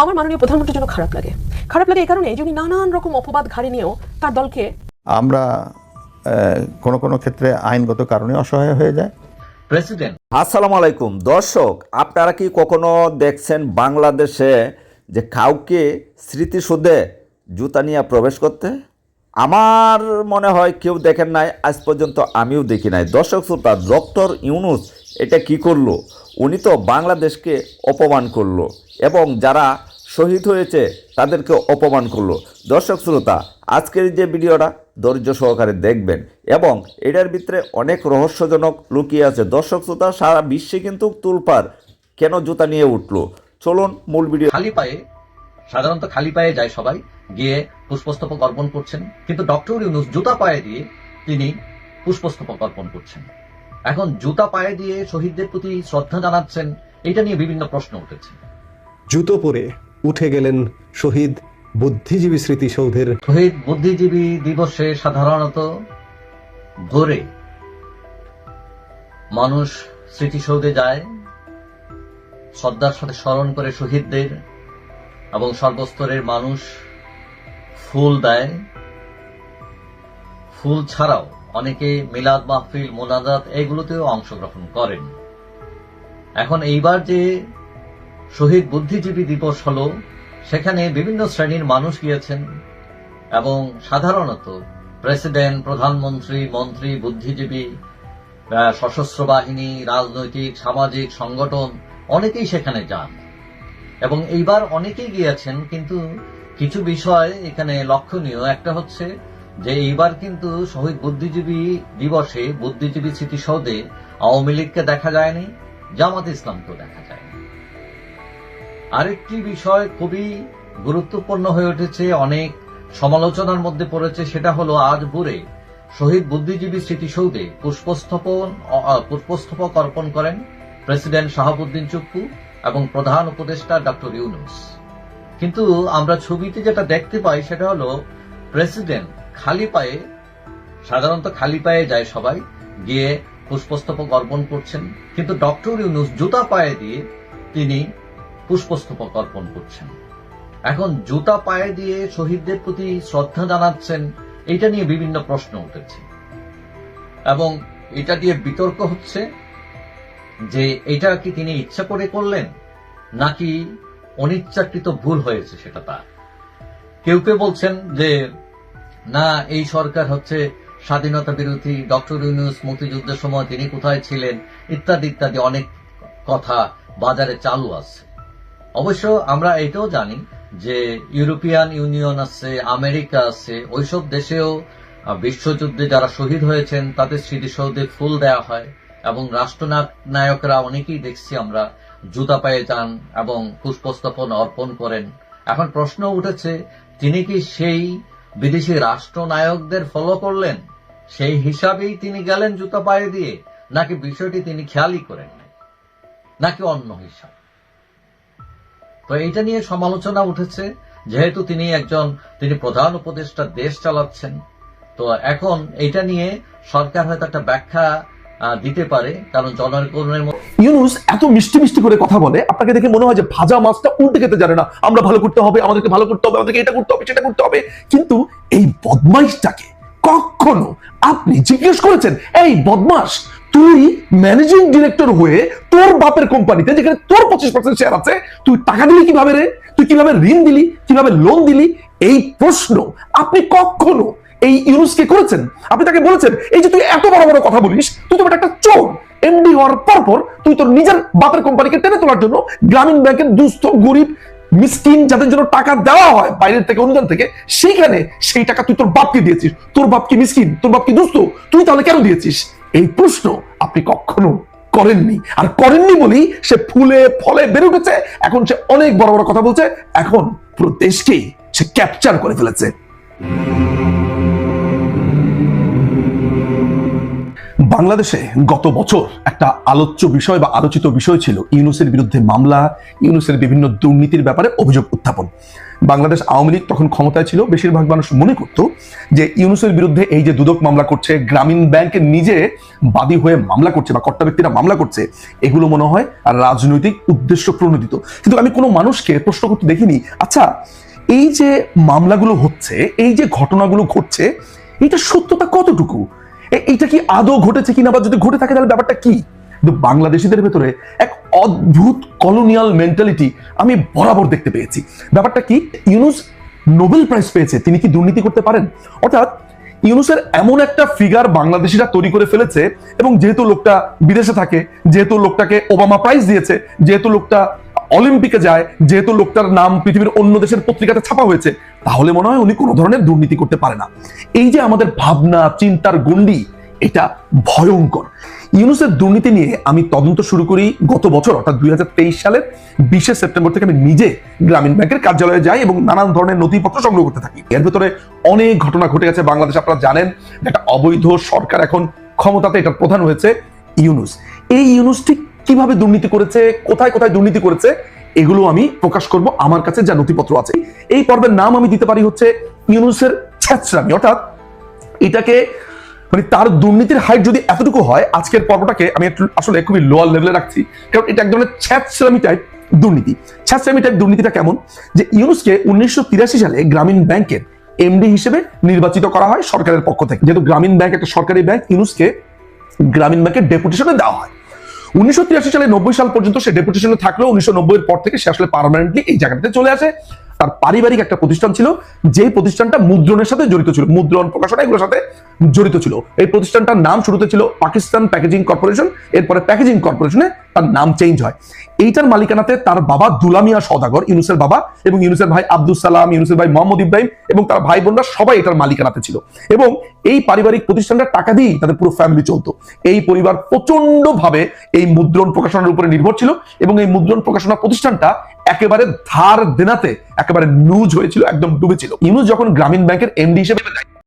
আমার মাননীয় প্রধানমন্ত্রীর জন্য খারাপ লাগে। খারাপ লাগে এই কারণে নানান রকম অপবাদ ঘাড়ে নিয়েও তার দলকে আমরা আহ, কোনো কোনো ক্ষেত্রে আইনগত কারণে অসহায় হয়ে যায়। প্রেসিডেন্ট। আসসালামু আলাইকুম। দর্শক আপনারা কি কখনো দেখছেন বাংলাদেশে যে কাউকে স্মৃতিসুদে জুতা নিয়ে প্রবেশ করতে? আমার মনে হয় কেউ দেখেন নাই, আজ পর্যন্ত আমিও দেখি নাই। দর্শক শ্রোতা, ডক্টর ইউনুস এটা কি করল? উনি তো বাংলাদেশকে অপমান করল এবং যারা শহীদ হয়েছে তাদেরকে অপমান করল। দর্শক শ্রোতা, আজকের যে ভিডিওটা ধৈর্য সহকারে দেখবেন এবং এটার ভিতরে অনেক রহস্যজনক লুকিয়ে আছে। দর্শক শ্রোতা, সারা বিশ্বে কিন্তু তুলপার কেন জুতা নিয়ে উঠল? চলুন মূল ভিডিও খালি পায়ে সাধারণত খালি পায়ে যায় সবাই গিয়ে পুষ্পস্তবক অর্পণ করছেন। কিন্তু ডক্টর ইউনুস জুতা পায়ে দিয়ে তিনি পুষ্পস্তবক অর্পণ করছেন। এখন জুতা পায়ে দিয়ে শহীদদের প্রতি শ্রদ্ধা জানাচ্ছেন এটা নিয়ে বিভিন্ন প্রশ্ন উঠেছে। জুতো পরে উঠে গেলেন শহীদ বুদ্ধিজীবী স্মৃতিসৌধের শহীদ বুদ্ধিজীবী দিবসে সাধারণত ভোরে মানুষ স্মৃতিসৌধে যায় শ্রদ্ধার সাথে স্মরণ করে শহীদদের এবং সর্বস্তরের মানুষ ফুল দেয়। ফুল ছাড়াও অনেকে মিলাদ, মাহফিল, মোনাজাত এগুলোতেও অংশগ্রহণ করেন। এখন এইবার যে শহীদ বুদ্ধিজীবী দিবস হল, সেখানে বিভিন্ন শ্রেণির মানুষ গিয়েছেন এবং সাধারণত প্রেসিডেন্ট, প্রধানমন্ত্রী, মন্ত্রী, বুদ্ধিজীবী সশস্ত্র বাহিনী, রাজনৈতিক, সামাজিক সংগঠন অনেকেই সেখানে যান। এবং এইবার অনেকেই গিয়েছেন, কিন্তু কিছু বিষয় এখানে লক্ষণীয়। একটা হচ্ছে যে এইবার কিন্তু শহীদ বুদ্ধিজীবী দিবসে বুদ্ধিজীবী স্মৃতিসৌধে আওয়ামী লীগকে দেখা যায়নি, জামাত ইসলামকেও দেখা যায়নি। আরেকটি বিষয় খুবই গুরুত্বপূর্ণ হয়ে উঠেছে, অনেক সমালোচনার মধ্যে পড়েছে, সেটা হলো আজ ভোরে শহীদ বুদ্ধিজীবী স্মৃতিসৌধে পুষ্পস্তপন পুষ্পস্তবক অর্পণ করেন প্রেসিডেন্ট শাহাবুদ্দিন চুপ্পু। এবং প্রধান উপদেষ্টা ডক্টর ইউনুস। কিন্তু আমরা ছবিতে যেটা দেখতে পাই সেটা হলো প্রেসিডেন্ট খালি পায়ে, সাধারণত খালি পায়ে যায় সবাই, গিয়ে পুষ্পস্তবক অর্পণ করছেন। কিন্তু ডক্টর ইউনুস জুতা পায়ে দিয়ে তিনি পুষ্পস্তবক অর্পণ করছেন। এখন জুতা পায়ে দিয়ে শহীদদের প্রতি শ্রদ্ধা জানাচ্ছেন এটা নিয়ে বিভিন্ন প্রশ্ন উঠেছে। এবং এটা দিয়ে বিতর্ক হচ্ছে যে এটা কি তিনি ইচ্ছা করে করলেন? নাকি অনিচ্ছাকৃত ভুল হয়েছে সেটা তার? কেউ কেউ বলছেন যে, না, এই সরকার হচ্ছে স্বাধীনতা বিরোধী ডক্টর ইউনুস মুক্তিযুদ্ধের সময় তিনি কোথায় ছিলেন? ইত্যাদি ইত্যাদি অনেক কথা বাজারে চালু আছে। অবশ্য আমরা এটাও জানি যে ইউরোপিয়ান ইউনিয়ন আছে, আমেরিকা আছে, ওইসব দেশেও বিশ্বযুদ্ধে যারা শহীদ হয়েছেন তাদের স্মৃতিসৌধে ফুল দেওয়া হয়। এবং রাষ্ট্রনায়করা অনেকেই দেখছি আমরা জুতা পায়ে যান এবং পুষ্পস্তপন অর্পণ করেন। এখন প্রশ্ন উঠেছে, তিনি কি সেই বিদেশি রাষ্ট্রনায়কদের ফলো করলেন? সেই হিসাবেই তিনি গেলেন জুতা পায়ে দিয়ে, নাকি বিষয়টি তিনি খেয়ালই করেন নাকি অন্য হিসাব? তো এইটা নিয়ে সমালোচনা উঠেছে, যেহেতু তিনি একজন, তিনি প্রধান উপদেষ্টা দেশ চালাচ্ছেন। তো এখন এটা নিয়ে সরকার হয়তো একটা ব্যাখ্যা দিতে পারে, কারণ জনগণের ইউনুস এত মিষ্টি মিষ্টি করে কথা বলে, আপনাকে দেখে মনে হয় যে ভাজা মাছটা উল্টে খেতে জানে না। আমরা ভালো করতে হবে, আমাদেরকে ভালো করতে হবে, আমাদেরকে এটা করতে হবে, সেটা করতে হবে। কিন্তু এই বদমাইশটাকে কখনো আপনি জিজ্ঞেস করেছেন, এই বদমাস তুই ম্যানেজিং ডিরেক্টর হয়ে তোর বাপের কোম্পানিতে যেখানে তোর পঁচিশ পার্সেন্ট শেয়ার আছে, তুই টাকা দিলি কীভাবে রে? তুই কীভাবে ঋণ দিলি? কীভাবে লোন দিলি? এই প্রশ্ন আপনি কখনো এই ইউনুসকে করেছেন। আপনি তাকে বলেছেন, এই যে তুই এত বড় বড় কথা বলিস, তুই তো একটা চোর। এমডি হওয়ার পর পর তুই তোর নিজের বাপের কোম্পানিকে টেনে তোলার জন্য গ্রামীণ ব্যাংকের দুস্থ, গরিব, মিসকিন যাদের জন্য টাকা দেওয়া হয় বাইরের থেকে, অনুদান থেকে, সেইখানে সেই টাকা তুই তোর বাপকে দিয়েছিস। তোর বাপ কি মিসকিন? তোর বাপ কি দুস্থ? তুই তাহলে কেন দিয়েছিস? এই প্রশ্ন আপনি কখনো করেননি। আর করেননি বলেই সে ফুলে ফলে বেড়ে উঠেছে। এখন সে অনেক বড় বড় কথা বলছে। এখন পুরো দেশকেই সে ক্যাপচার করে ফেলেছে। বাংলাদেশে গত বছর একটা আলোচ্য বিষয় বা আলোচিত বিষয় ছিল ইউনুসের বিরুদ্ধে মামলা, ইউনুসের বিভিন্ন দুর্নীতির ব্যাপারে অভিযোগ উত্থাপন। বাংলাদেশ আওয়ামী লীগ তখন ক্ষমতায় ছিল, বেশিরভাগ মানুষ মনে করত যে ইউনুসের বিরুদ্ধে এই যে দুদক মামলা করছে, গ্রামীণ ব্যাংক নিজে বাদী হয়ে মামলা করছে বা কর্তা ব্যক্তিরা মামলা করছে, এগুলো মনে হয় রাজনৈতিক উদ্দেশ্য প্রণোদিত। কিন্তু আমি কোনো মানুষকে প্রশ্ন করতে দেখিনি আচ্ছা এই যে মামলাগুলো হচ্ছে, এই যে ঘটনাগুলো ঘটছে, এটা সত্যতা কতটুকু? এইটা কি আদৌ ঘটেছে কিনা বা যদি ঘটে থাকে তাহলে ব্যাপারটা কি? কিন্তু বাংলাদেশিদের ভেতরে এক অদ্ভুত কলোনিয়াল মেন্টালিটি আমি বরাবর দেখতে পেয়েছি। ব্যাপারটা কি? ইউনুস নোবেল প্রাইজ পেয়েছে, তিনি কি দুর্নীতি করতে পারেন? অর্থাৎ ইউনুসের এমন একটা ফিগার বাংলাদেশিরা তৈরি করে ফেলেছে এবং যেহেতু লোকটা বিদেশে থাকে, যেহেতু লোকটাকে ওবামা প্রাইজ দিয়েছে, যেহেতু লোকটা অলিম্পিকে যায়, যেহেতু লোকটার নাম পৃথিবীর অন্য দেশের পত্রিকাতে ছাপা হয়েছে, তাহলে মনে হয় উনি কোনো ধরনের দুর্নীতি করতে পারে না। এই যে আমাদের ভাবনা, চিন্তার গণ্ডি, এটা ভয়ঙ্কর। ইউনুসের দুর্নীতি নিয়ে আমি তদন্ত শুরু করি গত বছর, অর্থাৎ দুই হাজার তেইশ সালের বিশে সেপ্টেম্বর থেকে আমি নিজে গ্রামীণ ব্যাংকের কার্যালয়ে যাই এবং নানান ধরনের নথিপত্র সংগ্রহ করতে থাকি। এর ভেতরে অনেক ঘটনা ঘটে গেছে, বাংলাদেশ আপনারা জানেন একটা অবৈধ সরকার এখন ক্ষমতাতে এটার প্রধান হয়েছে ইউনুস। এই ইউনুস ঠিক কীভাবে দুর্নীতি করেছে, কোথায় কোথায় দুর্নীতি করেছে, এগুলো আমি প্রকাশ করব আমার কাছে যা নথিপত্র আছে। এই পর্বের নাম আমি দিতে পারি হচ্ছে ইউনুসের ছ্যাচরামি অর্থাৎ এটাকে মানে তার দুর্নীতির হাইট যদি এতটুকু হয়, আজকের পর্বটাকে আমি আসলে খুবই লোয়ার লেভেলে রাখছি। কারণ এটা এক ধরনের ছ্যাচরামি টাইপ দুর্নীতি। ছ্যাচরামি টাইপ দুর্নীতিটা কেমন? যে ইউনুসকে উনিশশো তিরাশি সালে গ্রামীণ ব্যাংকের এমডি হিসেবে নির্বাচিত করা হয় সরকারের পক্ষ থেকে। যেহেতু গ্রামীণ ব্যাংক একটা সরকারি ব্যাংক, ইউনুসকে গ্রামীণ ব্যাংকের ডেপুটেশনে দেওয়া হয়। উনিশশো তিরাশি সালে নব্বই সাল পর্যন্ত সে ডেপুটেশনে থাকলেও উনিশশো পর থেকে সে আসলে পারমানেন্টলি এই জায়গাটাতে চলে আসে। তার পারিবারিক একটা প্রতিষ্ঠান ছিল, যেই প্রতিষ্ঠানটা মুদ্রণের সাথে জড়িত ছিল, মুদ্রণ প্রকাশনা এগুলোর সাথে জড়িত ছিল। এই প্রতিষ্ঠানটার নাম শুরুতে ছিল পাকিস্তান প্যাকেজিং কর্পোরেশন, এরপরে প্যাকেজিং কর্পোরেশনে তার নাম চেঞ্জ হয়। এইটার মালিকানাতে তার বাবা দুলামিয়া সদাগর ইউনুসের বাবা এবং ইউনুসের ভাই আব্দুল সালাম, ইউনুসের ভাই মোহাম্মদ ইব্রাহিম এবং তার ভাই বোনরা সবাই এটার মালিকানাতে ছিল। এবং এই পারিবারিক প্রতিষ্ঠানটা টাকা দিয়েই তাদের পুরো ফ্যামিলি চলতো। এই পরিবার প্রচণ্ড ভাবে এই মুদ্রণ প্রকাশনার উপরে নির্ভর ছিল এবং এই মুদ্রণ প্রকাশনা প্রতিষ্ঠানটা একেবারে ধার দেনাতে একেবারে লুজ হয়েছিল একদম ডুবেছিল। ইউনুস যখন গ্রামীণ ব্যাংকের এমডি হিসেবে